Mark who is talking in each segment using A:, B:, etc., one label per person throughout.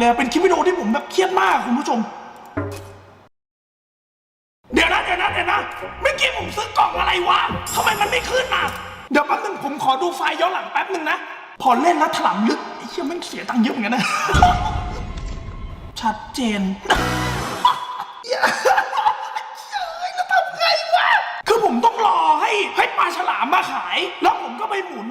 A: เลยเป็นคลิปวิดีโอที่ผมแบบเครียดมากคุณผู้ชม เดี๋ยวนะเดี๋ยวนะเดี๋ยวนะเมื่อกี้ผมซื้อกล่องอะไรวะทำไมมันไม่ขึ้นอะเดี๋ยวแป๊บนึงผมขอดูไฟล์ย้อนหลังแป๊บนึงนะ พอเล่นแล้วถลำลึกไอ้เหี้ยแม่งเสียตังค์เยอะเหมือนกันนะ ชัดเจนแล้วทำไงวะ คือผมต้องรอให้ให้ปลาฉลามมาขาย แล้วผมก็ไปหมุน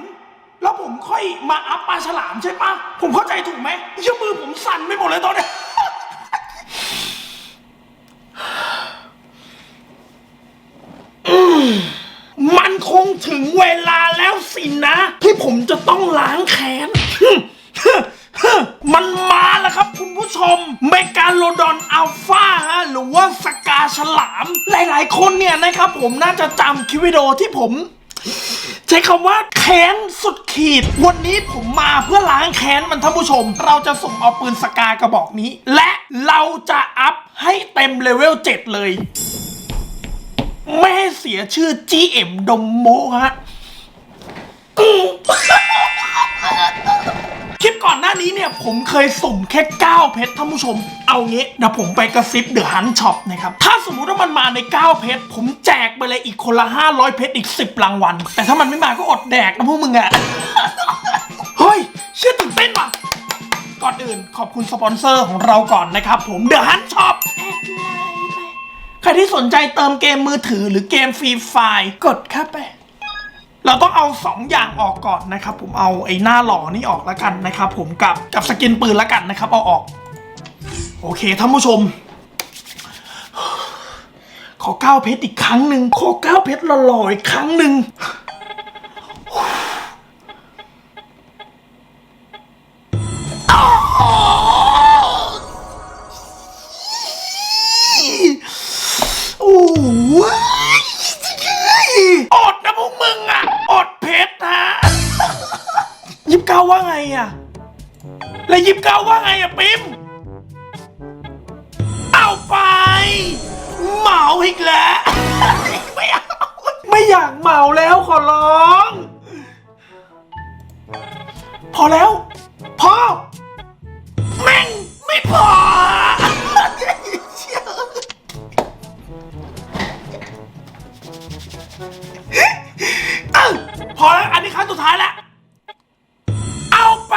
A: แล้วผมค่อยมาอัพปลาฉลามใช่ปะผมเข้าใจถูกไหมเชื่อมือผมสั่นไปหมดเลยตอนเนี้ย มันคงถึงเวลาแล้วสินะ ที่ผมจะต้องล้างแค้น มันมาแล้วครับคุณผู้ชม เมกาโลดอนอัลฟาฮะหรือว่าสกาฉลาม หลายๆ คนเนี่ยนะครับผมน่าจะจำคลิปวิดีโอที่ผม ใช้คำว่าแค้นสุดขีด วันนี้ผมมาเพื่อล้างแค้นมันท่านผู้ชม เราจะส่งเอาปืนสกากระบอกนี้ และเราจะอัพให้เต็มเลเวล7เลย ไม่ให้เสียชื่อ GM ดมโมฮะ คลิปก่อนหน้านี้เนี่ยผมเคยสุ่มแค่9เพชรท่านผู้ชม เอางี้เดี๋ยวผมไปกระซิบเดอะฮันช็อปนะครับถ้าสมมุติว่ามันมาใน 9 เพชรผมแจกไปเลยอีกคนละ 500 เพชรอีก 10รางวัลแต่ถ้ามันไม่มาก็อดแดกนะพวกมึงอะเฮ้ยเชื่อตื่นเต้นว่ะก่อนอื่นขอบคุณสปอนเซอร์ของเราก่อนนะครับผมเดอะฮันช็อปใครที่สนใจเติมเกมมือถือหรือเกมฟรีไฟล์กดเข้าไป เราต้องเอา 2 อย่างออกก่อนนะครับ ผมเอาไอ้หน้าหล่อนี่ออกแล้วกันนะครับ ผมกับกับสกินปืนแล้วกันนะครับ เอาออก โอเคท่านผู้ชม ขอก้าวเพชรอีกครั้งหนึ่งขอก้าวเพชรหล่อๆอีกครั้งหนึ่ง อีกแล้ว ไม่เอาไม่อยากเหมาแล้วขอร้อง พอแล้ว พอ แม่งไม่พอ เอ้าพอแล้ว อันนี้ครั้งสุดท้ายล้วเอาไป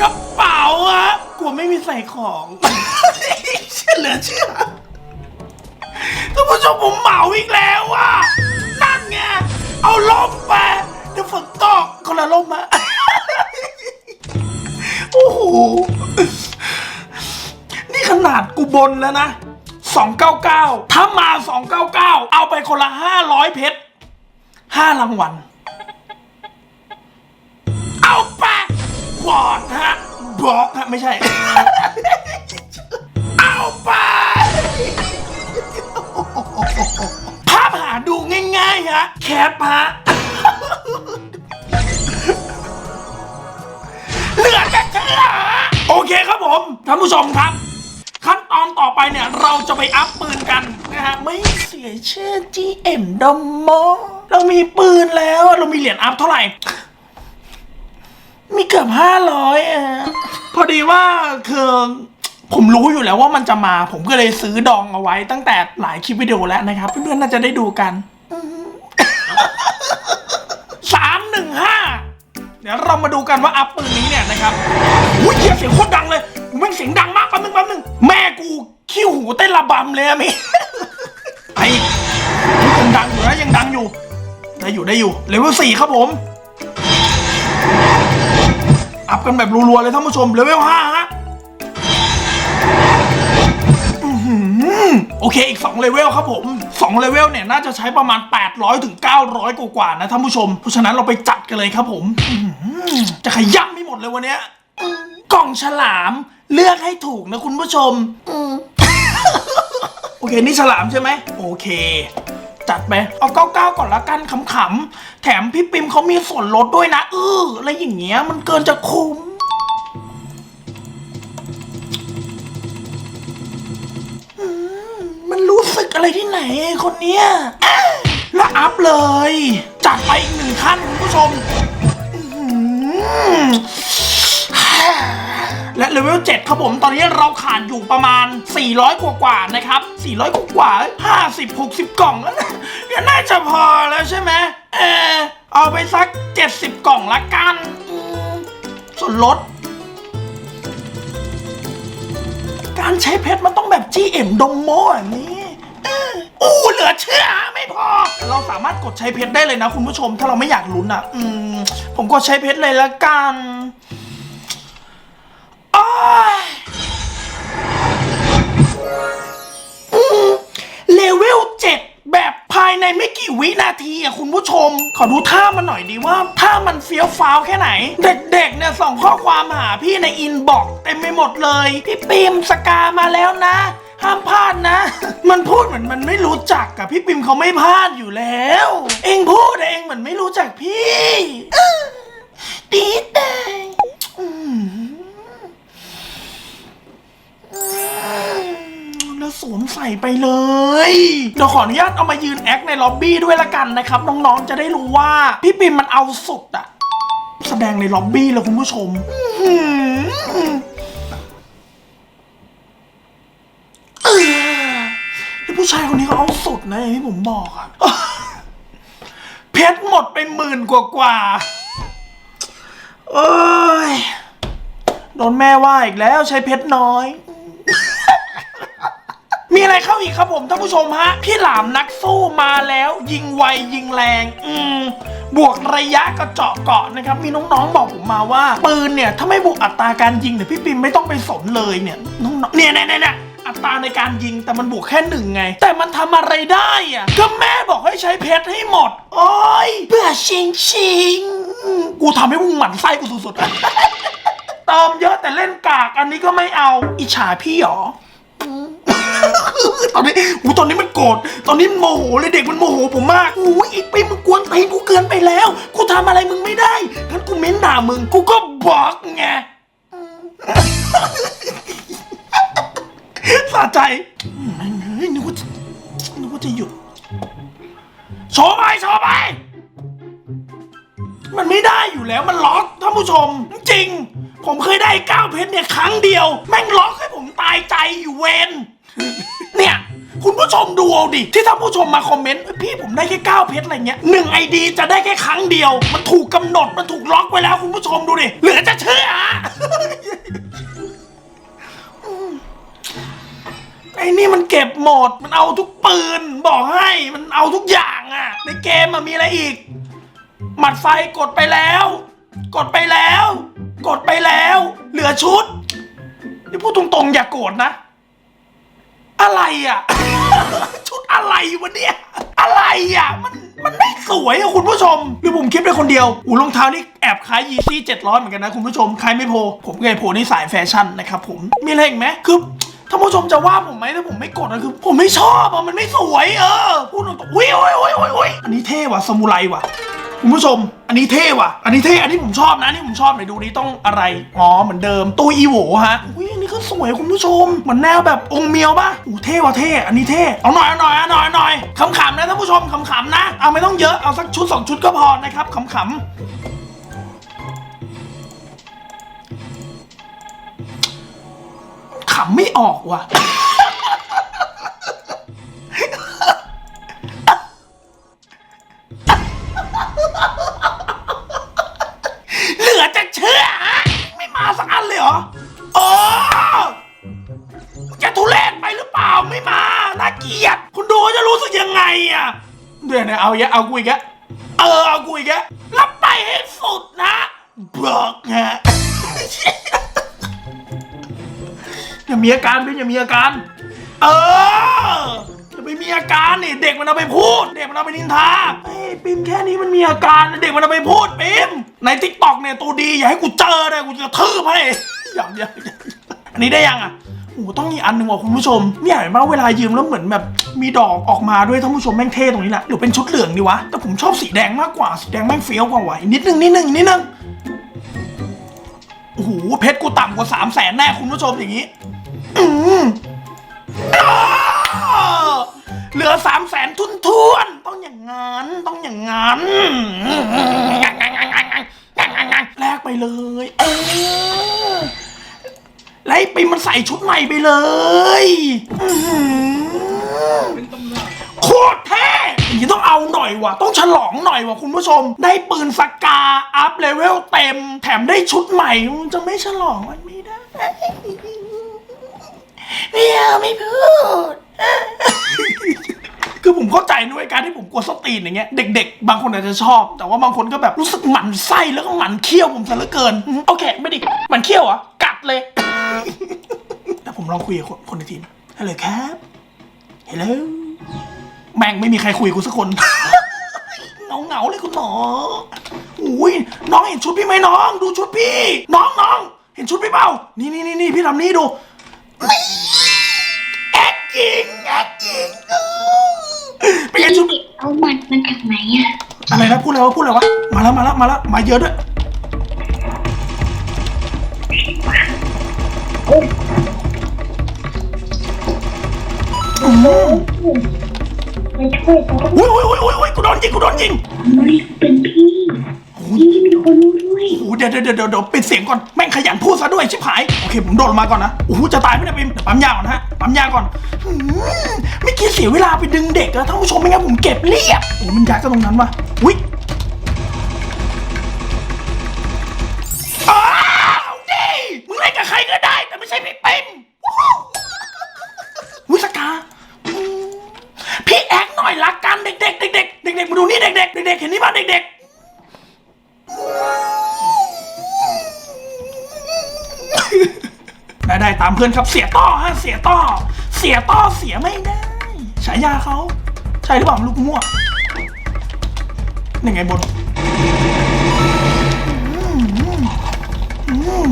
A: กระเป๋าอะกลัวไม่มีใส่ของเชื่อเหลือเชื่อ ชมผมเหมาอีกแล้วอะนั่นไงเอาล่มไปเดี๋ยวฝนตกคนละล่มอะโอ้โหนี่ขนาดกูบนแล้วนะ299 ถ้ามา 299 เอาไปคนละ 500 เพชร5รางวัล เอาไปบอดฮะบอกฮะ ไม่ใช่ แคปฮะเหลือจะเชื่อฮะโอเคครับผมท่านผู้ชมครับ ขั้นตอนต่อไปเนี่ยเราจะไปอัพปืนกันนะฮะไม่เสียชื่อ GM ดอมโมเรามีปืนแล้วเรามีเหรียญอัพเท่าไหร่ มีเกือบห้าร้อยอะพอดีว่าคือผมรู้อยู่แล้วว่ามันจะมา ผมก็เลยซื้อดองเอาไว้ตั้งแต่หลายคลิปวิดีโอแล้วนะครับ เพื่อนๆน่าจะได้ดูกัน สามหนึ่งห้าเดี๋ยวเรามาดูกันว่าอัพปืนนี้เนี่ยนะครับอุ้ยเหี้ยเสียงโคตรดังเลยแม่งเสียงดังมากแป๊บนึงแป๊บนึงแม่กูขี้หูเต้นระบำเลยอะมิไอ้ยังดังอยู่นะยังดังอยู่ ได้อยู่ได้อยู่เลเวลสี่ครับผม อัพกันแบบรัวๆเลยท่านผู้ชมเลเวลห้า โอเคอีก2เลเวลครับผม2เลเวลเนี่ยน่าจะใช้ประมาณ 800ถึง900 กว่าๆนะท่านผู้ชม เพราะฉะนั้นเราไปจัดกันเลยครับผม จะขย้ำไม่หมดเลยวันนี้กล่องฉลามเลือกให้ถูกนะคุณผู้ชมอืมโอเคนี่ฉลามใช่ไหมโอเคจัดไป เอาเก้าเก้าก่อนละกันขำๆ แถมพี่ปิมเขามีส่วนลดด้วยนะ เอออะไรอย่างเงี้ยมันเกินจะคุ้ม อะไรที่ไหนคนเนี้ยอะแล้วอัพเลย จัดไปอีกหนึ่งขั้นคุณผู้ชม และเลเวล7ครับผม ตอนนี้เราขาดอยู่ประมาณ 400 กว่ากว่านะครับ 400 กว่ากว่า50 60 กล่องแล้วนะก็น่าจะพอแล้วใช่ไหมเออเอาไปสัก 70 กล่องละกัน ส่วนลดการใช้เพชรมันต้องแบบ GM ดงโมแบบนี้ อู้เหลือเชื่อไม่พอ เราสามารถกดใช้เพชรได้เลยนะคุณผู้ชม ถ้าเราไม่อยากลุ้นอะ อืม ผมกดใช้เพชรเลยละกันอ้ายอืมเลเวลเจ็ดแบบภายในไม่กี่วินาทีอะคุณผู้ชม ขอดูท่ามันหน่อยดีว่าท่ามันเฟี้ยวฟ้าวแค่ไหน เด็กๆเนี่ยส่งข้อความหาพี่ในอินบอกเต็มไปหมดเลย พี่ปิมสกามาแล้วนะ ห้ามพลาดนะ มันพูดเหมือนมันไม่รู้จักกับพี่ปิมเขาไม่พลาดอยู่แล้ว เองพูดเองเหมือนไม่รู้จักพี่อื้อดีแต่อืมอืมแล้วสวมใส่ไปเลย เดี๋ยวขออนุญาตเอามายืนแอคในล็อบบี้ด้วยละกันนะครับ น้องๆจะได้รู้ว่า พี่ปิมมันเอาสุดอะแสดงในล็อบบี้เลยคุณผู้ชม อื้อหือ ผู้ชายคนนี้เขาเอาสุดนะอย่างที่ผมบอกอะเพชรหมดไปหมื่นกว่ากว่าๆเอ้ยโดนแม่ว่าอีกแล้วใช้เพชรน้อย มีอะไรเข้าอีกครับผมท่านผู้ชมฮะ พี่หลามนักสู้มาแล้ว ยิงไวยิงแรง อืมบวกระยะกระเจาะเกาะนะครับ มีน้องๆบอกผมมาว่า ปืนเนี่ย ถ้าไม่บวกอัตราการยิงเนี่ยพี่ปิมไม่ต้องไปสนเลยเนี่ยน้องๆเนี่ยเนี่ยเนี่ย ตาในการยิงแต่มันบวกแค่หนึ่งไง แต่มันทำอะไรได้อะก็แม่บอกให้ใช้เพชรให้หมด โอ้ยเบื่อชิงชิงกูทำให้มึงหมั่นไส้กูสุดๆเติมเยอะแต่เล่นกากอันนี้ก็ไม่เอาอิจฉาพี่หรอตอนนี้อูตอนนี้มันโกรธ ตอนนี้มันโมโหเลยเด็กมันโมโหผมมากอู้ยอีกปีมึงกวนตีนกูเกินไปแล้ว กูทำอะไรมึงไม่ได้งั้นกูเม้นด่ามึง กูก็บอกไง สะใจเฮ้ยนึกว่าจะนึกว่าจะหยุดโชว์ไปโชว์ไป มันไม่ได้อยู่แล้วมันล็อกท่านผู้ชม จริง ผมเคยได้ก้าวเพชรเนี่ยครั้งเดียว แม่งล็อกให้ผมตายใจอยู่เวนเนี่ยคุณผู้ชมดูเอาดิ ที่ท่านผู้ชมมาคอมเมนต์พี่ผมได้แค่ก้าเพชรอะไรเงี้ยหนึ่งไอดีจะได้แค่ครั้งเดียว มันถูกกำหนดมันถูกล็อกไว้แล้วคุณผู้ชมดูดิ เหลือจะเชื่อ ไอ้นี่มันเก็บหมด มันเอาทุกปืน บอกให้มันเอาทุกอย่างอะในเกมอะมีอะไรอีก หมัดไฟกดไปแล้ว กดไปแล้ว กดไปแล้ว เหลือชุด นี่พูดตรงๆ อย่าโกรธนะ อะไรอะ ชุดอะไรวะเนี่ย อะไรอะ มันมันไม่สวยอะคุณผู้ชม หรือผมคิดไปคนเดียวอูรองเท้านี่แอบคล้ายยีซี่เจ็ดร้อยเหมือนกันนะคุณผู้ชม ใครไม่โพ ผมเคยโพนี่สายแฟชั่นนะครับผม มีอะไรอีกไหมคือ ท่านผู้ชมจะว่าผมไหมถ้าผมไม่กดนะคือ ผมไม่ชอบอะมันไม่สวยเออพูดตรงๆอุ้ยอุ้ยอุ้ยอุ้ยอุ้ยอันนี้เท่ว่ะสมุไรว่ะคุณผู้ชม อันนี้เท่ว่ะ อันนี้เท่ อันนี้ผมชอบนะ อันนี่ผมชอบไหนดูนี้ต้องอะไร อ๋อ เหมือนเดิม ตัวอีโวฮะ อุ้ยอันนี้ก็สวยคุณผู้ชม เหมือนแนวแบบองค์เมียวป่ะอู้เท่ว่ะเท่ อันนี้เท่ เอาหน่อยเอาหน่อยเอาหน่อยเอาหน่อยขำๆนะท่านผู้ชมขำๆนะ เอาไม่ต้องเยอะ เอาสักชุดสองชุดก็พอนะครับขำๆ ขำไม่ออกว่ะ เหลือจะเชื่อฮะไม่มาสักอันเลยเหรอเออจะทุเรศไปหรือเปล่าไม่มา น่าเกลียด คุณดูจะรู้สึกยังไงอะ เดี๋ยวนะเอาอีกแล้วเอากูอีกแล้วเออ เอากูอีกแล้ มีอาการด้วยอย่ามีอาการ เอออย่าไปมีอาการนี่เด็กมันเอาไปพูด เด็กมันเอาไปนินทาเฮ้ยปิมแค่นี้มันมีอาการเด็กมันเอาไปพูดปิมในทิกตอกเนี่ยตัวดีอย่าให้กูเจอเลยกูจะทืบให้อย่างเดียวอันนี้ได้ยังอะโอ้โหต้องอีอันหนึ่งว่ะคุณผู้ชมเนี่ยเห็นไหมเวลายืมแล้วเหมือนแบบมีดอกออกมาด้วยท่านผู้ชมแม่งเท่ตรงนี้แหละหรือเป็นชุดเหลืองดีวะ แต่ผมชอบสีแดงมากกว่าสีแดงแม่งเฟี้ยวกว่าไหวนิดนึงนิดนึงนิดนึงโอ้โหเพชรกูต่ำกว่าสามแสนแน่คุณผู้ชมอย่างนี้ อืมอ้าวเหลือสามแสนทุนทวนๆต้องอย่างงั้น ต้องอย่างงั้นแลกไปเลย เออแล้วไอ้ปิมมันใส่ชุดใหม่ไปเลยอื้อหือโคตรเท่อย่างนี้ต้องเอาหน่อยว่ะ ต้องฉลองหน่อยว่ะคุณผู้ชม ได้ปืนสกา อัพเลเวลเต็ม แถมได้ชุดใหม่ จะไม่ฉลองมันไม่ได้ ไม่เอาไม่พูด คือผมเข้าใจด้วยการที่ผมกลัวสตรีนอย่างเงี้ย เด็ก ๆ บางคนอาจจะชอบ แต่ว่าบางคนก็แบบรู้สึกหมั่นไส้แล้วก็หมั่นเคี้ยวผมซะเหลือเกินอืมโอเคไม่ดิหมันเคี้ยวเหรอะกัดเลย แต่ผมลองคุยกับคนคนในทีมฮัลโหลครับฮัลโหลแม่งไม่มีใครคุยกับกูสักคนเหงาเงาๆเลยคุณหมออุ้ยน้องเห็นชุดพี่ไหมน้อง ดูชุดพี่ น้องน้องเห็นชุดพี่เปล่านี่นี่นี่นี่พี่ทำนี่ดูแอคจริงแอคจริงเป็นไงชุด
B: เอาหมัดมาจากไหนอะ
A: อะไรนะพูดอะไรวะพูดอะไรวะมาแล้วมาแล้วมาแล้วมาเยอะด้วยอืม
B: มาช่วยเขา
A: อุ้ยอุ้ยอุ้ยอุ้ยอุ้ยกูโดนยิงกูโดนยิง
B: ไม่เป็นพี่พี่มีคนรู้
A: เดี๋ยวเดี๋ยวเดี๋ยวเปิดเสียงก่อนแม่งขยันพูดซะด้วยชิบหายโอเคผมโดดลงมาก่อนนะโอ้โหจะตายไหมเนี่ยปิมปั๊มยาก่อนนะฮะปั๊มยาก่อนอืมไม่คิดเสียเวลาไปดึงเด็กแล้วท่านผู้ชมไม่งั้นผมเก็บเรียบโอ้มันยัดกันตรงนั้นวะอุ้ยอ้าวดิมึงเล่นกับใครก็ได้ แต่ไม่ใช่พี่ปิมวิสกาพี่แอคหน่อยละกันเด็กๆเด็กๆเด็กๆมาดูนี่เด็กๆเด็กๆเห็นนี่ป่ะเด็กๆามเพื่อนครับเสียต้อฮะเสียต้อ เสียต้อเสียไม่ได้ฉายาเขาใช่หรือเปล่าลูกมั่วนี่ไงบน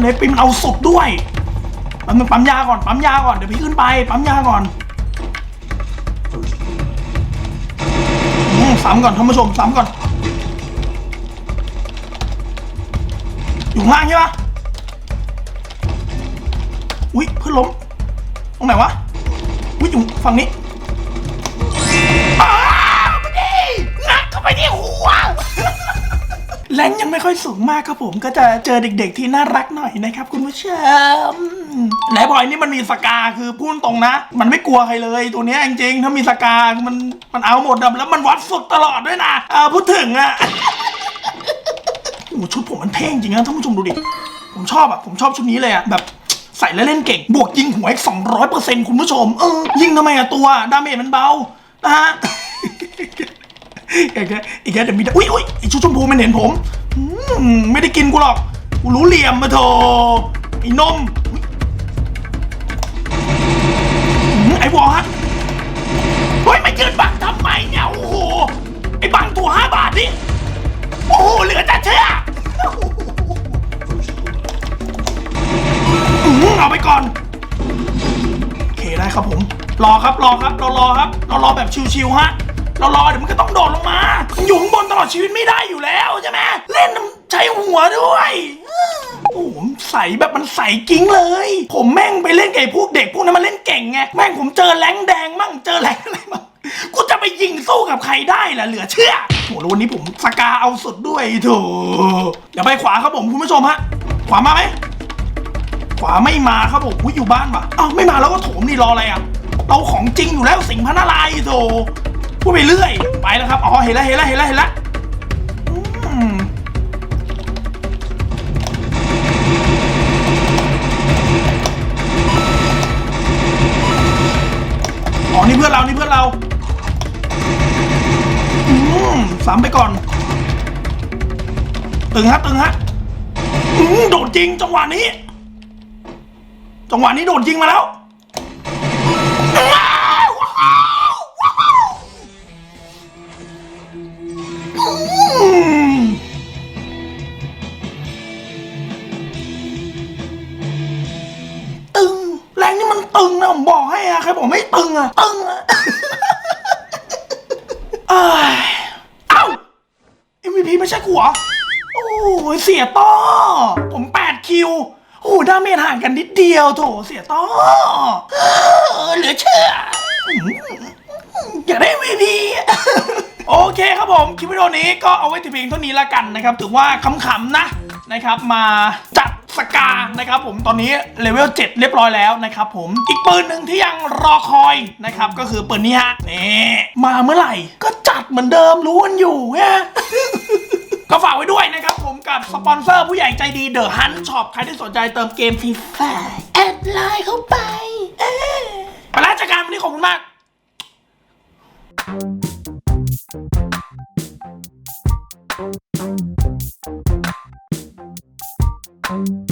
A: เลปิมเอาสุดด้วยแป๊บนึงปั๊มยาก่อนปั๊มยาก่อนเดี๋ยวพี่ขึ้นไปปั๊มยาก่อนอืมซ้ำก่อนท่านผู้ชมซ้ำก่อนอยู่ข้างล่างใช่ปะ อุ้ยเพื่อนล้มตรงไหนวะอุ้ยอยู่ฝั่งนี้อ้าวมาดิงัดเข้าไปที่หัว แรงยังไม่ค่อยสูงมากครับผม ก็จะเจอเด็กๆที่น่ารักหน่อยนะครับคุณผู้ชมและบอยนี่มันมีสกาคือพูดตรงนะ มันไม่กลัวใครเลยตัวนี้จริงๆถ้ามีสกามันมันเอาหมดแล้วมันวัดสุดตลอดด้วยนะอ่าพูดถึงอะโอ้ชุดผมมันเท่จริงนะท่านผู้ชมดูดิผมชอบอะผมชอบชุดนี้เลยอะแบบ ส่แล้วเล่นเก่ง บวกยิงหัวอีกสองร้อยเปอร์เซ็นต์คุณผู้ชม เออ ยิงทำไมอะตัว ดาเมจมันเบา นะฮะอีกแค่อีกแค่เดี๋ยวมีอุ้ยอุ้ยไอชุดชมพูมันเห็นผมอืมไม่ได้กินกูหรอก กูรู้เหลี่ยมมาโถอะไอ้นม ไอ้วอฮะเฮ้ยมายืนบังทำไมเนี่ย โอ้โห ไอ้บังตัวห้าบาทนี่ โอ้โห เหลือแต่ ออื้อหือเอาไปก่อนโอเคได้ครับผม รอครับรอครับเรารอครับเรารอแบบชิวๆฮะเรารอเดี๋ยวมันก็ต้องโดดลงมามันอยู่ข้างบนตลอดชีวิตไม่ได้อยู่แล้วใช่ไหมเล่นใช้หัวด้วยโอ้โหใสแบบมันใสกิ้งเลย ผมแม่งไปเล่นกับไอ้พวกเด็กพวกนั้นมันเล่นเก่งไงแม่งผมเจอแรงแดงมั่งเจอแรงอะไรมั่งกูจะไปยิงสู้กับใครได้ล่ะเหลือเชื่อโหแล้ววันนี้ผมสกาเอาสุดด้วยโถเดี๋ยวไปขวาครับผมคุณผู้ชมฮะขวามาไหม ขวาไม่มาครับผมอุ๊ยอยู่บ้านวะเอ้าไม่มาแล้วก็โถมนี่รออะไรอะเราของจริงอยู่แล้วสิงห์พระนารายณ์โถพูดไปเรื่อย ไปแล้วครับ อ๋อ เห็นแล้ว เห็นแล้ว เห็นแล้ว เห็นแล้วอ๋อ นี่เพื่อนเรา นี่เพื่อนเรา อืมสามไปก่อน ตึงฮะ ตึงฮะ อืมโดดจริงจังหวะนี้ จังหวะนี้โดดยิงมาแล้ว ตึง แรงนี่มันตึงนะผมบอกให้อะใครบอกไม่ตึงอะตึงอะเอ้ยเอ้า MVP ไม่ใช่กูเหรอ โอ้ยเสียต้อ ผม 8 คิว โอ้ดาเมจห่างกันนิดเดียวโถเสียต้อเหลือเชื่ออืมอยากได้ MVP โอเคครับผม คลิปวิดีโอนี้ก็เอาไว้แต่เพียงเท่านี้ละกันนะครับถือว่าขำๆนะนะครับ มาจัดสกานะครับผมตอนนี้เลเวล7 เรียบร้อยแล้วนะครับผมอีกปืนหนึ่งที่ยังรอคอยนะครับก็คือปืนนี้ฮะนี่มาเมื่อไหร่ ก็จัดเหมือนเดิมรู้กันอยู่ฮะ ก็ฝากไว้ด้วยนะครับผมกับสปอนเซอร์ผู้ใหญ่ใจดีเดอะฮันช็อปใครที่สนใจเติมเกมฟรีไฟแอดไลน์เข้าไปเออไปแล้วจากการวันนี้ขอบคุณมาก Thank you.